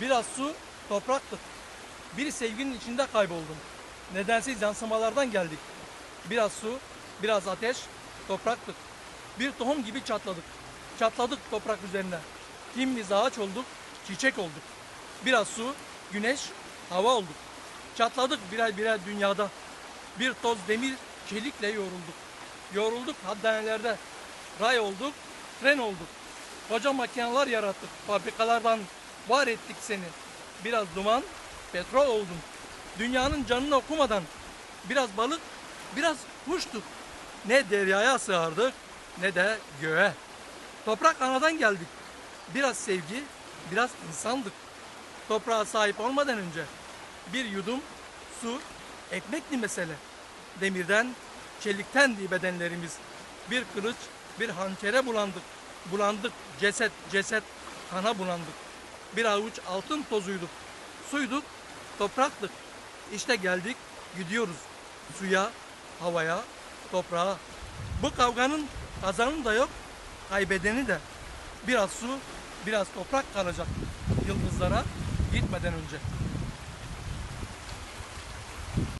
Biraz su, topraktık. Bir sevginin içinde kayboldum. Nedensiz yansımalardan geldik. Biraz su, biraz ateş, topraktık. Bir tohum gibi çatladık. Çatladık toprak üzerine. Kimimiz ağaç olduk, çiçek olduk. Biraz su, güneş, hava olduk. Çatladık birer birer dünyada. Bir toz demir, çelikle yorulduk. Yorulduk hastanelerde. Ray olduk, tren olduk. Koca makineler yarattık. Fabrikalardan var ettik seni. Biraz duman, petrol oldun. Dünyanın canını okumadan biraz balık, biraz kuştuk. Ne deryaya sığardık ne de göğe. Toprak anadan geldik. Biraz sevgi, biraz insandık. Toprağa sahip olmadan önce bir yudum su, ekmekti mesele. Demirden, çeliktendi bedenlerimiz. Bir kılıç, bir hançere bulandık. Bulandık, ceset, ceset, kana bulandık. Bir avuç altın tozuyduk. Suyduk, topraktık. İşte geldik, gidiyoruz. Suya, havaya, toprağa. Bu kavganın kazanı da yok, kaybedeni de. Biraz su, biraz toprak kalacak yıldızlara gitmeden önce.